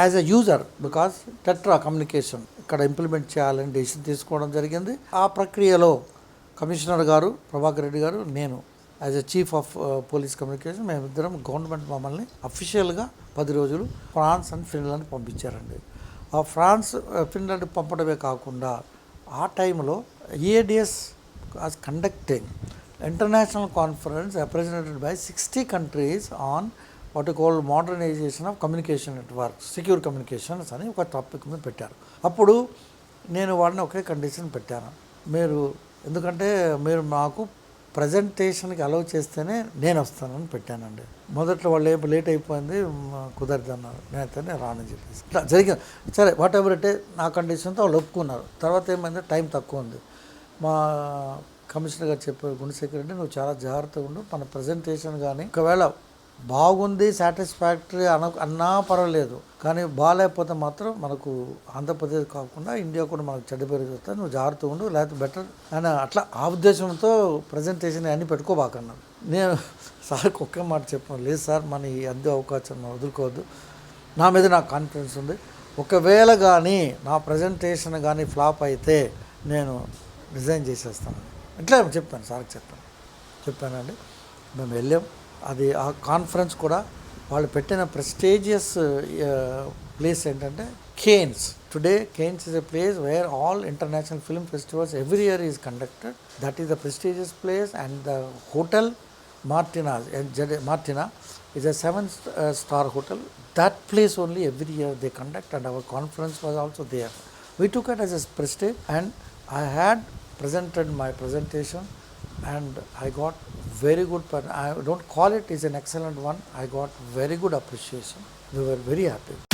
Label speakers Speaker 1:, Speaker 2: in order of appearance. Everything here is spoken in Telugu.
Speaker 1: As a user because tetra communication ఇక్కడ ఇంప్లిమెంట్ చేయాలని డెసిషన్ తీసుకోవడం జరిగింది. ఆ ప్రక్రియలో కమిషనర్ గారు ప్రభాకర్ రెడ్డి గారు నేను as a chief of police communication మేమిద్దరం గవర్నమెంట్ మమ్మల్ని అఫీషియల్గా పది రోజులు ఫ్రాన్స్ అండ్ ఫిన్లాండ్ పంపించారండి. ఆ ఫ్రాన్స్ ఫిన్లాండ్ uh, పంపడమే కాకుండా ఆ టైంలో ADS as conducting international conference represented by sixty countries on what called modernisation of communication network secure communications అని ఒక టాపిక్ మీద పెట్టారు. అప్పుడు నేను వాళ్ళని ఒకే కండిషన్ పెట్టాను. మీరు ఎందుకంటే మీరు నాకు ప్రజెంటేషన్కి అలౌ చేస్తేనే నేను వస్తానని పెట్టానండి. మొదట్లో వాళ్ళు ఏం లేట్ అయిపోయింది కుదరదు అన్నారు నేనైతే నేను రానని చెప్పేసి. ఇట్లా జరిగింది. సరే వాట్ ఎవర్ అంటే నా కండిషన్తో వాళ్ళు ఒప్పుకున్నారు. తర్వాత ఏమైంది టైం తక్కువ ఉంది. మా కమిషనర్ గారు చెప్పారు గుణశేఖర్ రెడ్డి నువ్వు చాలా జాగ్రత్తగా ఉండు మన ప్రజెంటేషన్ కానీ ఒకవేళ బాగుంది సాటిస్ఫాక్టరీ అన అన్నా పర్వాలేదు. కానీ బాగాలేకపోతే మాత్రం మనకు ఆంధ్రప్రదేశ్ కాకుండా ఇండియా కూడా మనకు చెడ్డ పేరు చెప్తాను నువ్వు జాగ్రత్తగా ఉండు లేకపోతే బెటర్ అని అట్లా ఆ ఉద్దేశంతో ప్రజెంటేషన్ అన్నీ పెట్టుకోబాకన్నాను నేను సార్కి ఒకే మాట చెప్పాను లేదు సార్ మన ఈ అద్దె అవకాశం వదులుకోవద్దు. నా మీద నాకు కాన్ఫిడెన్స్ ఉంది. ఒకవేళ కానీ నా ప్రజెంటేషన్ కానీ ఫ్లాప్ అయితే నేను రిజైన్ చేసేస్తాను. ఇట్లా చెప్పాను సార్కి చెప్పాను. చెప్పానండి. మేము వెళ్ళాం. అది ఆ కాన్ఫరెన్స్ కూడా వాళ్ళు పెట్టిన ప్రెస్టేజియస్ ప్లేస్ ఏంటంటే Cannes today Cannes is a place where all international film festivals every year is conducted that is the prestigious place and the hotel Martina Martina is a seven star hotel that place only every year they conduct and our conference was also there we took at as as prestige and I had presented my presentation and I got very good. I don't call it is an excellent one. I got very good appreciation. We were very happy.